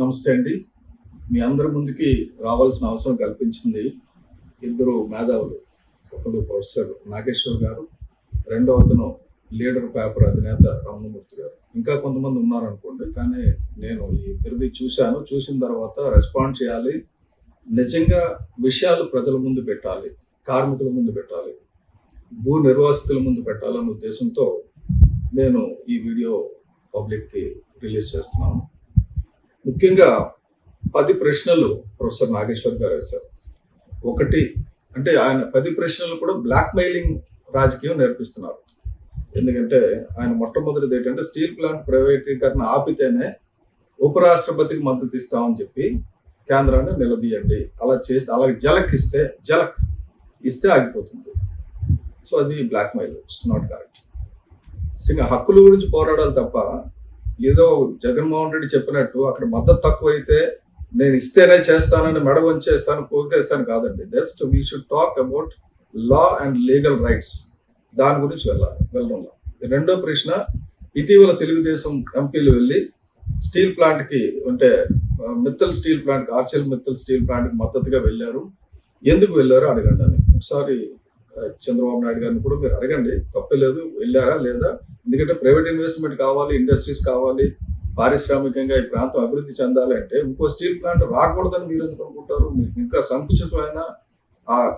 నమస్తే అండి. మీ అందరి ముందుకి రావాల్సిన అవసరం కల్పించింది ఇద్దరు మేధావులు ఒకరు ప్రొఫెసర్ నాగేశ్వర్ గారు రెండో అతను లీడర్ పేపర్ అధినేత రమణమూర్తి గారు. ఇంకా కొంతమంది ఉన్నారనుకోండి కానీ నేను ఈ ఇద్దరిది చూశాను. చూసిన తర్వాత రెస్పాండ్ చేయాలి. నిజంగా విషయాలు ప్రజల ముందు పెట్టాలి కార్మికుల ముందు పెట్టాలి భూ నిర్వాసితుల ముందు పెట్టాలన్న ఉద్దేశంతో నేను ఈ వీడియో పబ్లిక్కి రిలీజ్ చేస్తున్నాను. ముఖ్యంగా పది ప్రశ్నలు ప్రొఫెసర్ నాగేశ్వర్ గారు వేశారు ఒకటి అంటే ఆయన పది ప్రశ్నలు కూడా బ్లాక్ మెయిలింగ్ రాజకీయం నేర్పిస్తున్నారు. ఎందుకంటే ఆయన మొట్టమొదటిది ఏంటంటే స్టీల్ ప్లాంట్ ప్రైవేటీకరణ ఆపితేనే ఉపరాష్ట్రపతికి మద్దతు ఇస్తామని చెప్పి కేంద్రాన్ని నిలదీయండి. అలా చేస్తే అలా జలక్ ఇస్తే జలక్ ఇస్తే ఆగిపోతుంది. సో అది blackmail it's not correct. సింగ హక్కుల గురించి పోరాడాలి తప్ప ఏదో జగన్మోహన్ రెడ్డి చెప్పినట్టు అక్కడ మద్దతు తక్కువైతే నేను ఇస్తేనే చేస్తానని మెడ వంచేస్తాను పోగేస్తాను కాదండి. Just we should talk about law and legal rights దాని గురించి వెళ్ళాలి వెళ్ళడం రెండో ప్రశ్న ఇటీవల తెలుగుదేశం ఎంపీలు వెళ్ళి స్టీల్ ప్లాంట్కి అంటే Mittal steel plant Arcelor Mittal steel ప్లాంట్కి మద్దతుగా వెళ్ళారు. ఎందుకు వెళ్ళారో అడగండి. అని ఒకసారి చంద్రబాబు నాయుడు గారిని కూడా మీరు అడగండి. తప్పలేదు వెళ్ళారా లేదా? ఎందుకంటే ప్రైవేట్ ఇన్వెస్ట్మెంట్ కావాలి ఇండస్ట్రీస్ కావాలి పారిశ్రామికంగా ఈ ప్రాంతం అభివృద్ధి చెందాలి అంటే ఇంకో స్టీల్ ప్లాంట్ రాకూడదని మీరు ఎందుకు అనుకుంటారు? మీకు ఇంకా సంకుచితమైన ఆ-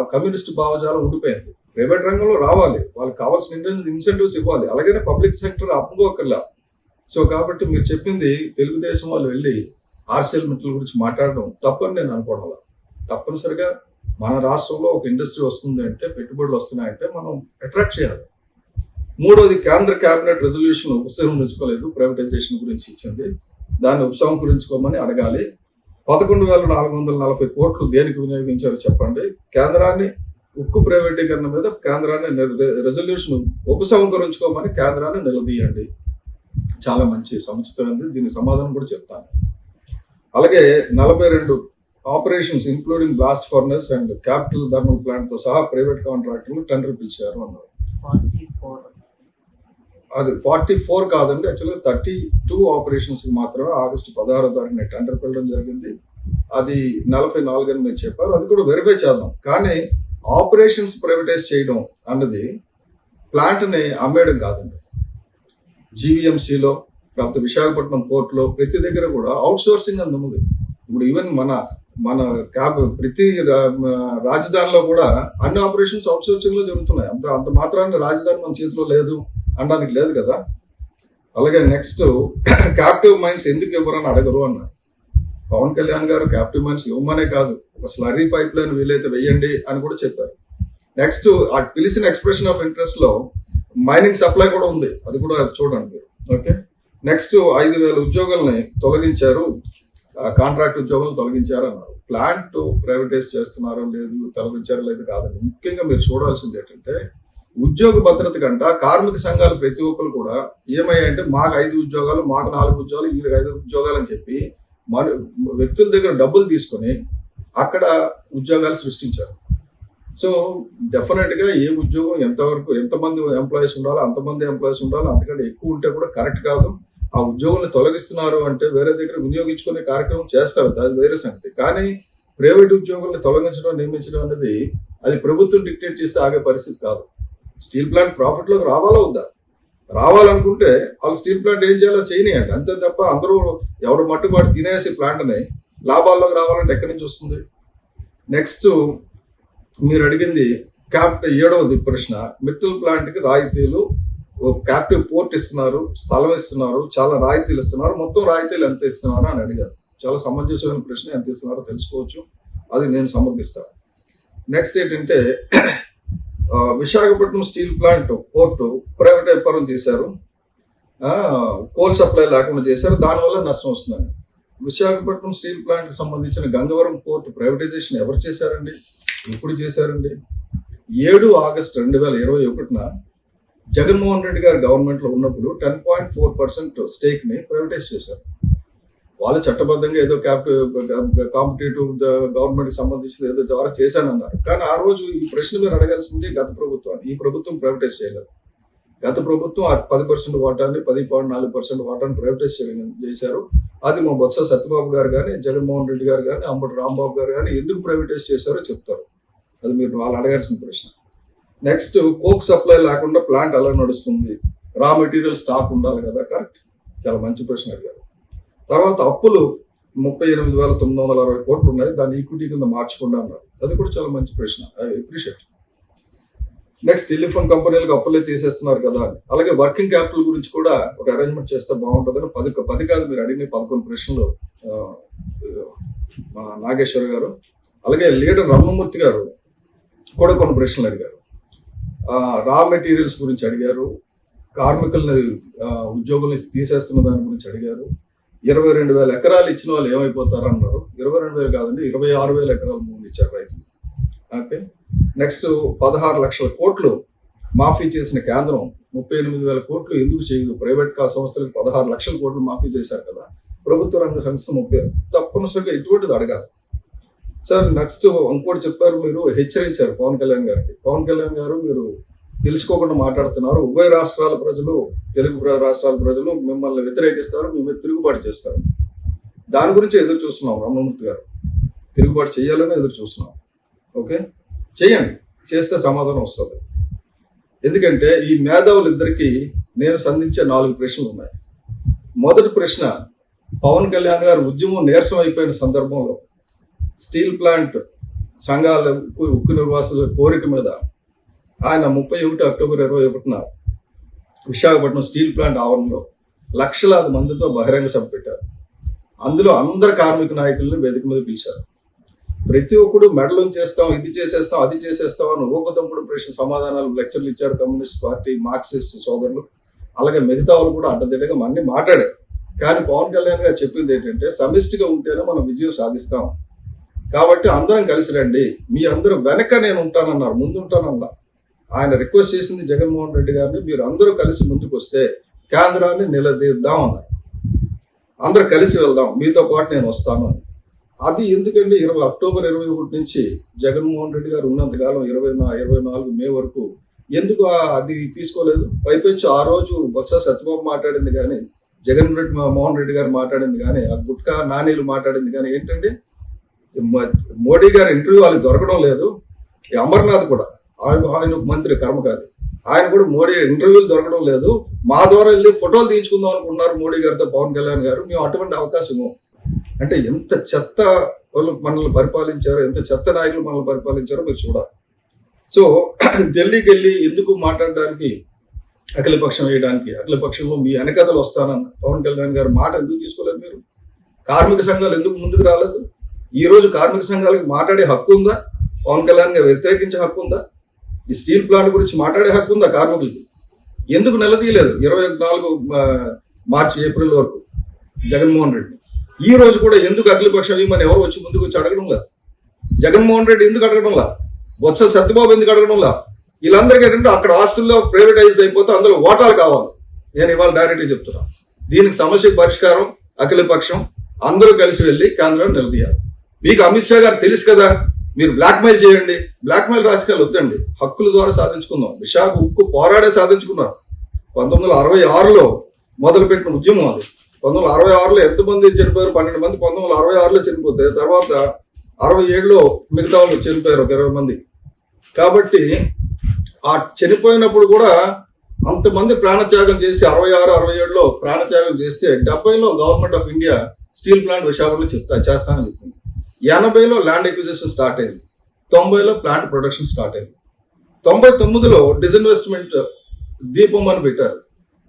కమ్యూనిస్ట్ భావజాలం ఉండిపోయింది. ప్రైవేట్ రంగంలో రావాలి. వాళ్ళకి కావాల్సిన ఇన్సెంటివ్స్ ఇవ్వాలి. అలాగనే పబ్లిక్ సెక్టర్ అప్పుకోకర్లా సో కాబట్టి మీరు చెప్పింది తెలుగుదేశం వాళ్ళు వెళ్ళి ఆర్సీఎల్ మిట్ల గురించి మాట్లాడడం తప్పని నేను అనుకోవడం తప్పనిసరిగా మన రాష్ట్రంలో ఒక ఇండస్ట్రీ వస్తుంది అంటే పెట్టుబడులు వస్తున్నాయంటే మనం అట్రాక్ట్ చేయాలి. మూడోది కేంద్ర కేబినెట్ రెజల్యూషన్ ఉపసంహరించుకోలేదు ప్రైవేటైజేషన్ గురించి ఇచ్చింది. దాన్ని ఉపసంహరించుకోమని అడగాలి. పదకొండు వేల నాలుగు వందల నలభై కోట్లు దేనికి వినియోగించారో చెప్పండి. కేంద్రాన్ని ఉక్కు ప్రైవేటీకరణ మీద కేంద్రాన్ని రెజల్యూషన్ ఉపసంహరించుకోమని కేంద్రాన్ని నిలదీయండి. చాలా మంచి సముచితమైనది దీని సమాధానం కూడా చెప్తాను. అలాగే నలభై రెండు operations including blast furnace and capital thermal ప్లాంట్తో సహా ప్రైవేట్ కాంట్రాక్టర్లు టెండర్ పిలిచారు అన్నారు. అది ఫార్టీ ఫోర్ కాదండి యాక్చువల్గా థర్టీ టూ ఆపరేషన్స్ మాత్రమే ఆగస్టు పదహారో తారీఖున టెండర్ పెట్టడం జరిగింది. అది నలభై నాలుగు అని మీరు చెప్పారు అది కూడా వెరిఫై చేద్దాం. కానీ ఆపరేషన్స్ ప్రైవేటైజ్ చేయడం అన్నది ప్లాంట్ని అమ్మేయడం కాదండి. జీవీఎంసీలో లేకపోతే విశాఖపట్నం పోర్ట్లో ప్రతి దగ్గర కూడా అవుట్ సోర్సింగ్ అని ఇప్పుడు ఈవెన్ మన మన క్యాబ్ ప్రతి రాజధానిలో కూడా అన్ని ఆపరేషన్స్ అవుట్ సోర్సింగ్లో జరుగుతున్నాయి. అంత అంత మాత్రాన్ని రాజధాని మన చేతిలో లేదు అనడానికి లేదు కదా. అలాగే నెక్స్ట్ క్యాప్టివ్ మైన్స్ ఎందుకు ఇవ్వరని అడగరు అన్నారు. పవన్ కళ్యాణ్ గారు క్యాప్టివ్ మైన్స్ ఇవ్వమనే కాదు. ఒక స్లరీ పైప్ లైన్ వీలైతే వేయండి అని కూడా చెప్పారు. నెక్స్ట్ ఆ పిలిచిన ఎక్స్ప్రెషన్ ఆఫ్ ఇంట్రెస్ట్లో మైనింగ్ సప్లై కూడా ఉంది. అది కూడా చూడండి ఓకే? నెక్స్ట్ ఐదు వేల ఉద్యోగాల్ని తొలగించారు. కాంట్రాక్ట్ ఉద్యోగులను తొలగించారు అన్నారు ప్లాంట్ ప్రైవేటైజ్ చేస్తున్నారో లేదు తొలగించారో లేదు కాదని ముఖ్యంగా మీరు చూడాల్సింది ఏంటంటే ఉద్యోగ భద్రత కంట కార్మిక సంఘాలు ప్రతి ఒక్కరు కూడా ఏమయ్యాయంటే మాకు ఐదు ఉద్యోగాలు మాకు నాలుగు ఉద్యోగాలు వీళ్ళకి ఐదు ఉద్యోగాలు అని చెప్పి మన వ్యక్తుల దగ్గర డబ్బులు తీసుకొని అక్కడ ఉద్యోగాలు సృష్టించారు. సో డెఫినెట్గా ఏ ఉద్యోగం ఎంతవరకు ఎంతమంది ఎంప్లాయీస్ ఉండాలో అంతమంది ఎంప్లాయీస్ ఉండాలో అంతకంటే ఎక్కువ ఉంటే కూడా కరెక్ట్ కాదు. ఆ ఉద్యోగులను తొలగిస్తున్నారు అంటే వేరే దగ్గర వినియోగించుకునే కార్యక్రమం చేస్తారు. అది వేరే సంగతి. కానీ ప్రైవేట్ ఉద్యోగులను తొలగించడం నియమించడం అనేది అది ప్రభుత్వం డిక్టేట్ చేస్తే ఆగే పరిస్థితి కాదు. స్టీల్ ప్లాంట్ ప్రాఫిట్లోకి రావాలో రావాలా వద్దా? రావాలనుకుంటే వాళ్ళు స్టీల్ ప్లాంట్ ఏం చేయాలో చేయనియండి. అంతే తప్ప అందరూ ఎవరు మట్టుబాటు తినేసి ప్లాంట్ని లాభాల్లోకి రావాలంటే ఎక్కడి నుంచి వస్తుంది? నెక్స్ట్ మీరు అడిగింది క్యాప్ట్ ఏడవది ప్రశ్న. మిట్టల్ ప్లాంట్కి రాయితీలు ఓ క్యాప్టివ్ పోర్ట్ ఇస్తున్నారు స్థలం ఇస్తున్నారు చాలా రాయితీలు ఇస్తున్నారు మొత్తం రాయితీలు ఎంత ఇస్తున్నారు అని అడిగారు. చాలా సమంజసమైన ప్రశ్న ఎంత ఇస్తున్నారో తెలుసుకోవచ్చు. అది నేను సమర్థిస్తాను నెక్స్ట్ ఏంటంటే విశాఖపట్నం స్టీల్ ప్లాంట్ పోర్టు వ్యాపారం చేశారు. కోల్ సప్లై లేకుండా చేశారు. దానివల్ల నష్టం వస్తుందని విశాఖపట్నం స్టీల్ ప్లాంట్కి సంబంధించిన గంగవరం పోర్ట్ ప్రైవేటైజేషన్ ఎవరు చేశారండి? ఎప్పుడు చేశారండి. ఏడు ఆగస్ట్ రెండు వేల ఇరవై ఒకటిన జగన్మోహన్ రెడ్డి గారు గవర్నమెంట్లో ఉన్నప్పుడు టెన్ పాయింట్ ఫోర్ పర్సెంట్ స్టేక్ని ప్రైవేటైజ్ చేశారు. వాళ్ళు చట్టబద్ధంగా ఏదో కాంపిటేటివ్ గవర్నమెంట్కి సంబంధించిన ఏదో ద్వారా చేశానన్నారు. కానీ ఆ రోజు ఈ ప్రశ్న మీరు అడగాల్సింది గత ప్రభుత్వాన్ని ఈ ప్రభుత్వం ప్రైవేటైజ్ చేయలేదు. గత ప్రభుత్వం ఆ పది పర్సెంట్ వాటాన్ని పది పాయింట్ నాలుగు పర్సెంట్ వాటాన్ని ప్రైవేటైజ్ చేయడం చేశారు. అది మా బొత్స సత్యబాబు గారు కానీ జగన్మోహన్ రెడ్డి గారు కానీ అంబటి రాంబాబు గారు కానీ ఎందుకు ప్రైవేటైజ్ చేశారో చెప్తారు. అది మీరు వాళ్ళు అడగాల్సిన ప్రశ్న. నెక్స్ట్ కోక్ సప్లై లేకుండా ప్లాంట్ ఎలా నడుస్తుంది? రా మెటీరియల్ స్టాక్ ఉండాలి కదా కరెక్ట్ చాలా మంచి ప్రశ్న అడిగారు. తర్వాత అప్పులు ముప్పై ఎనిమిది వేల తొమ్మిది వందల అరవై కోట్లు ఉన్నాయి దాన్ని ఈక్విటీ కింద మార్చకుండా అన్నారు. అది కూడా చాలా మంచి ప్రశ్న. ఐ అప్రిషియేట్ నెక్స్ట్ టెలిఫోన్ కంపెనీలకు అప్పులే చేసేస్తున్నారు కదా అని. అలాగే వర్కింగ్ క్యాపిటల్ గురించి కూడా ఒక అరేంజ్మెంట్ చేస్తే బాగుంటుందని పది పది కాదు మీరు అడిగిన పదకొండు ప్రశ్నలు నాగేశ్వర్ గారు. అలాగే లీడర్ రమణమూర్తి గారు కూడా కొన్ని ప్రశ్నలు అడిగారు. రా మెటీరియల్స్ గురించి అడిగారు. కార్మికుల్ని ఆ, ఉద్యోగుల నుంచి తీసేస్తున్న దాని గురించి అడిగారు. ఇరవై రెండు వేల ఎకరాలు ఇచ్చిన వాళ్ళు ఏమైపోతారు అన్నారు. ఇరవై రెండు వేలు కాదండి ఇరవై ఆరు వేల ఎకరాలు భూమి ఇచ్చారు రైతులు. ఓకే. నెక్స్ట్ పదహారు లక్షల కోట్లు మాఫీ చేసిన కేంద్రం ముప్పై ఎనిమిది వేల కోట్లు ఎందుకు చేయదు? ప్రైవేట్ కా సంస్థలకు పదహారు లక్షల కోట్లు మాఫీ చేశారు కదా. ప్రభుత్వ రంగ సంస్థ ముప్పై తప్పనిసరిగా ఇటువంటిది అడగాలి. సార్ నెక్స్ట్ ఇంకోటి చెప్పారు మీరు హెచ్చరించారు పవన్ కళ్యాణ్ గారికి. పవన్ కళ్యాణ్ గారు మీరు తెలుసుకోకుండా మాట్లాడుతున్నారు. ఉభయ రాష్ట్రాల ప్రజలు తెలుగు రాష్ట్రాల ప్రజలు మిమ్మల్ని వ్యతిరేకిస్తారు మీ మీద తిరుగుబాటు చేస్తారు. దాని గురించి ఎదురు చూస్తున్నాం రమణమూర్తి గారు. తిరుగుబాటు చేయాలని ఎదురు చూస్తున్నాం. ఓకే? చేయండి. చేస్తే సమాధానం వస్తుంది. ఎందుకంటే ఈ మేధావులు ఇద్దరికీ నేను సంధించే నాలుగు ప్రశ్నలు ఉన్నాయి. మొదటి ప్రశ్న పవన్ కళ్యాణ్ గారు ఉద్యమం నీరసం అయిపోయిన సందర్భంలో స్టీల్ ప్లాంట్ సంఘాల ఉక్కు ఉక్కు నిర్వాసుల కోరిక మీద ఆయన ముప్పై ఒకటి అక్టోబర్ ఇరవై ఒకటిన విశాఖపట్నం స్టీల్ ప్లాంట్ ఆవరణలో లక్షలాది మందితో బహిరంగ సభ పెట్టారు. అందులో అందరు కార్మిక నాయకులను వేదిక మీద పిలిచారు. ప్రతి ఒక్కడు మెడలం చేస్తాం ఇది చేసేస్తాం అది చేసేస్తాం అని ఊకదంపుడు ప్రశ్న సమాధానాలు లెక్చర్లు ఇచ్చారు కమ్యూనిస్ట్ పార్టీ మార్క్సిస్ట్ సోదరులు. అలాగే మిగతా వాళ్ళు కూడా అడ్డదిడ్డగా మన్ని మాట్లాడారు. కానీ పవన్ కళ్యాణ్ గారు చెప్పింది ఏంటంటే సమిష్టిగా ఉంటేనే మనం విజయం సాధిస్తాం. కాబట్టి అందరం కలిసి రండి. మీ అందరూ వెనక నేను ఉంటానన్నారు ముందు ఉంటానన్నా. ఆయన రిక్వెస్ట్ చేసింది జగన్మోహన్ రెడ్డి గారిని మీరు అందరూ కలిసి ముందుకు వస్తే కేంద్రాన్ని నిలదీద్దాం అన్నారు. అందరూ కలిసి వెళ్దాం మీతో పాటు నేను వస్తాను అది ఎందుకంటే ఇరవై అక్టోబర్ ఇరవై ఒకటి నుంచి జగన్మోహన్ రెడ్డి గారు ఉన్నంతకాలం ఇరవై నా ఇరవై నాలుగు మే వరకు ఎందుకు అది తీసుకోలేదు? పైపెచ్చు ఆ రోజు బొత్స సత్యబాబు మాట్లాడింది కానీ జగన్ రెడ్డి మోహన్ రెడ్డి గారు మాట్లాడింది కానీ ఆ గుట్కా నానీలు మాట్లాడింది కానీ ఏంటంటే మోడీ గారి ఇంటర్వ్యూ వాళ్ళకి దొరకడం లేదు. ఈ అమర్నాథ్ కూడా ఆయన ఆయన మంత్రి కర్మకారి. ఆయన కూడా మోడీ ఇంటర్వ్యూలు దొరకడం లేదు. మా ద్వారా వెళ్ళి ఫోటోలు తీయించుకుందాం అనుకున్నారు మోడీ గారితో పవన్ కళ్యాణ్ గారు. మేము అటువంటి అవకాశము అంటే ఎంత చెత్త వాళ్ళు మనల్ని పరిపాలించారో ఎంత చెత్త నాయకులు మనల్ని పరిపాలించారో మీరు చూడాలి. సో ఢిల్లీకి వెళ్ళి ఎందుకు మాట్లాడడానికి అఖిలపక్షం వేయడానికి అఖిలపక్షంలో మీ వెనకథలు వస్తానన్న పవన్ కళ్యాణ్ గారు మాట ఎందుకు తీసుకోలేదు మీరు? కార్మిక సంఘాలు ఎందుకు ముందుకు రాలేదు? ఈ రోజు కార్మిక సంఘాలకు మాట్లాడే హక్కు ఉందా? పవన్ కళ్యాణ్ గారు వ్యతిరేకించే హక్కు ఉందా? ఈ స్టీల్ ప్లాంట్ గురించి మాట్లాడే హక్కు ఉందా కార్మికులకి? ఎందుకు నిలదీయలేదు ఇరవై నాలుగు మార్చి ఏప్రిల్ వరకు జగన్మోహన్ రెడ్డి ఈ రోజు కూడా ఎందుకు అఖిలపక్షం ఇవ్వమని ఎవరు వచ్చి ముందుకు వచ్చి అడగడం లేదు? జగన్మోహన్ రెడ్డి ఎందుకు అడగడంలా బొత్స సత్యబాబు ఎందుకు అడగడంలా వీళ్ళందరికీ ఏంటంటే అక్కడ హాస్టల్లో ప్రైవేటైజ్ అయిపోతే అందులో ఓటాలు కావాలి. నేను ఇవాళ డైరెక్ట్గా చెప్తున్నా. దీనికి సమస్య పరిష్కారం అఖిలపక్షం. అందరూ కలిసి వెళ్ళి కేంద్రం నిలదీయాలి. మీకు అమిత్ షా గారు తెలుసు కదా మీరు బ్లాక్మెయిల్ చేయండి. బ్లాక్మెయిల్ రాజకీయాలు వద్దండి. హక్కుల ద్వారా సాధించుకుందాం. విశాఖ ఉక్కు పోరాడే సాధించుకున్నారు. పంతొమ్మిది వందల అరవై ఆరులో మొదలుపెట్టిన ఉద్యమం అది. పంతొమ్మిది వందల అరవై ఆరులో ఎంతమంది చనిపోయారు? పన్నెండు మంది. పంతొమ్మిది వందల అరవై ఆరులో చనిపోతే తర్వాత అరవై ఏడులో మిగతా వాళ్ళు చనిపోయారు ఒక ఇరవై మంది. కాబట్టి ఆ చనిపోయినప్పుడు కూడా అంతమంది ప్రాణత్యాగం చేసి అరవై ఆరు అరవై ఏడులో ప్రాణత్యాగం చేస్తే డెబ్బైలో government of India steel plant విశాఖలో చెప్తా చేస్తానని చెప్పింది. ఎనభైలో ల్యాండ్ ఎక్విజిషన్ స్టార్ట్ అయింది. తొంభైలో ప్లాంట్ ప్రొడక్షన్ స్టార్ట్ అయింది. తొంభై తొమ్మిదిలో డిస్ఇన్వెస్ట్మెంట్ దీపం అని పెట్టారు.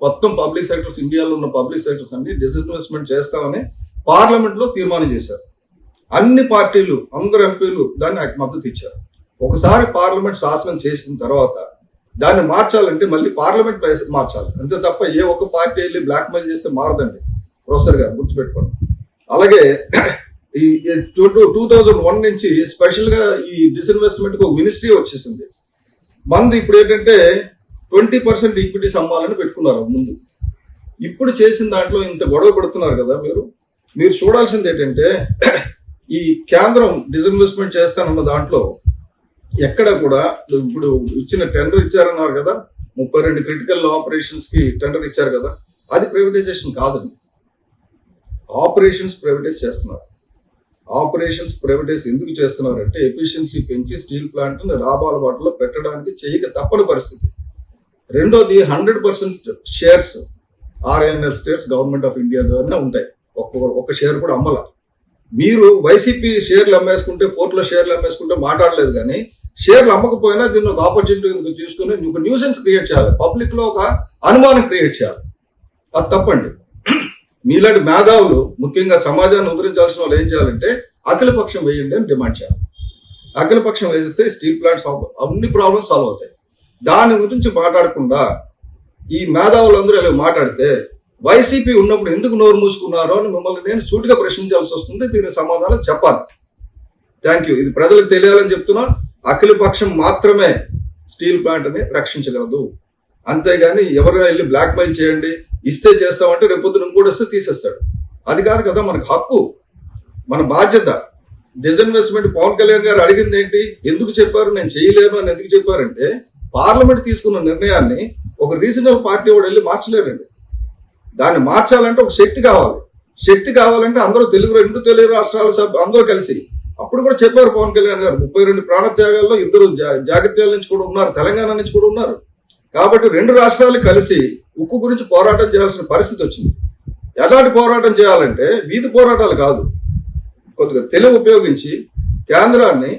మొత్తం పబ్లిక్ సెక్టర్స్ ఇండియాలో ఉన్న పబ్లిక్ సెక్టర్స్ అన్ని డిజిన్వెస్ట్మెంట్ చేస్తామని పార్లమెంట్లో తీర్మానం చేశారు. అన్ని పార్టీలు అందరు ఎంపీలు దాన్ని మద్దతు ఇచ్చారు. ఒకసారి పార్లమెంట్ శాసనం చేసిన తర్వాత దాన్ని మార్చాలంటే మళ్ళీ పార్లమెంట్ మార్చాలి. అంతే తప్ప ఏ ఒక్క పార్టీ వెళ్ళి బ్లాక్మెయిల్ చేస్తే మారదండి. ప్రొఫెసర్ గారు గుర్తుపెట్టుకోండి. అలాగే ఈ టూ టూ థౌజండ్ వన్ నుంచి స్పెషల్గా ఈ డిస్ఇన్వెస్ట్మెంట్కు మినిస్ట్రీ వచ్చేసింది. మంది ఇప్పుడు ఏంటంటే ట్వంటీ పర్సెంట్ ఈక్విటీస్ అమ్మాలని పెట్టుకున్నారు ముందు. ఇప్పుడు చేసిన దాంట్లో ఇంత గొడవ పెడుతున్నారు కదా మీరు. మీరు చూడాల్సింది ఏంటంటే ఈ కేంద్రం డిస్ఇన్వెస్ట్మెంట్ చేస్తానన్న దాంట్లో ఎక్కడ కూడా ఇప్పుడు ఇచ్చిన టెండర్ ఇచ్చారన్నారు కదా. ముప్పై రెండు క్రిటికల్ ఆపరేషన్స్కి టెండర్ ఇచ్చారు కదా. అది ప్రైవేటైజేషన్ కాదండి. ఆపరేషన్స్ ప్రైవేటైజ్ చేస్తున్నారు. ఆపరేషన్స్ ప్రైవేటైజ్ ఎందుకు చేస్తున్నారంటే ఎఫిషియన్సీ పెంచి స్టీల్ ప్లాంట్ లాభాల బాటలో పెట్టడానికి చేయక తప్పని పరిస్థితి. రెండోది hundred percent shares RINL states government of India ద్వారా ఉంటాయి. ఒక్క ఒక్క షేర్ కూడా అమ్మల. మీరు వైసీపీ షేర్లు అమ్మేసుకుంటే పోర్టులో షేర్లు అమ్మేసుకుంటే మాట్లాడలేదు కానీ షేర్లు అమ్మకపోయినా దీన్ని ఒక ఆపర్చునిటీ కింద చూసుకుని ఒక న్యూసెన్స్ క్రియేట్ చేయాలి. పబ్లిక్లో ఒక అనుమానం క్రియేట్ చేయాలి. అది తప్పండి. మీలాంటి మేధావులు ముఖ్యంగా సమాజాన్ని ఉద్ధరించాల్సిన వాళ్ళు ఏం చేయాలంటే అఖిల పక్షం వేయండి అని డిమాండ్ చేయాలి. అఖిలపక్షం వేస్తే స్టీల్ ప్లాంట్స్ అన్ని ప్రాబ్లమ్స్ సాల్వ్ అవుతాయి. దాని గురించి మాట్లాడకుండా ఈ మేధావులందరూ ఇలా మాట్లాడితే వైసీపీ ఉన్నప్పుడు ఎందుకు నోరు మూసుకున్నారో అని మిమ్మల్ని నేను సూటిగా ప్రశ్నించాల్సి వస్తుంది. దీని సమాధానం చెప్పాలి. Thank you. ఇది ప్రజలకు తెలియాలని చెప్తున్నా. అఖిల పక్షం మాత్రమే స్టీల్ ప్లాంట్ని రక్షించగలదు. అంతేగాని ఎవరైనా వెళ్ళి బ్లాక్మెయిల్ చేయండి. ఇస్తే చేస్తామంటే రేపొద్దున ఇంకోటి వస్తే తీసేస్తాడు. అది కాదు కదా మనకు హక్కు. మన బాధ్యత. డిజన్వెస్ట్మెంట్ పవన్ కళ్యాణ్ గారు అడిగింది ఏంటి? ఎందుకు చెప్పారు? నేను చేయలేను అని ఎందుకు చెప్పారంటే పార్లమెంట్ తీసుకున్న నిర్ణయాన్ని ఒక రీజనల్ పార్టీ వాడు వెళ్ళి మార్చలేరండి దాన్ని మార్చాలంటే ఒక శక్తి కావాలి. శక్తి కావాలంటే అందరూ తెలుగు రెండు తెలుగు రాష్ట్రాల సభ అందరూ కలిసి. అప్పుడు కూడా చెప్పారు పవన్ కళ్యాణ్ గారు ముప్పై రెండు ప్రాణత్యాగాల్లో ఇద్దరు జా- జాగ్రత్తల నుంచి కూడా ఉన్నారు తెలంగాణ నుంచి కూడా ఉన్నారు. కాబట్టి రెండు రాష్ట్రాలు కలిసి ఉక్కు గురించి పోరాటం చేయాల్సిన పరిస్థితి వచ్చింది. ఎలాంటి పోరాటం చేయాలంటే వీధి పోరాటాలు కాదు. కొద్దిగా తెలివి ఉపయోగించి కేంద్రాన్ని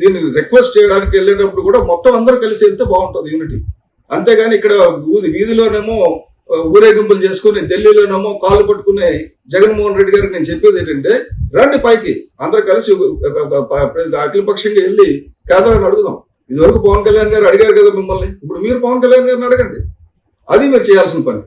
దీన్ని రిక్వెస్ట్ చేయడానికి వెళ్ళేటప్పుడు కూడా మొత్తం అందరూ కలిసి వెళ్తే బాగుంటుంది యూనిటీ అంతేగాని ఇక్కడ ఊది వీధిలోనేమో ఊరేగింపులు చేసుకుని ఢిల్లీలోనేమో కాళ్ళు పట్టుకునే జగన్మోహన్ రెడ్డి గారికి నేను చెప్పేది ఏంటంటే రండి పైకి. అందరు కలిసి అఖిలపక్షంగా వెళ్ళి కేంద్రాన్ని అడుగుదాం. ఇదివరకు పవన్ కళ్యాణ్ గారు అడిగారు కదా మిమ్మల్ని. ఇప్పుడు మీరు పవన్ కళ్యాణ్ గారిని అడగండి. అది మీరు చేయాల్సిన పని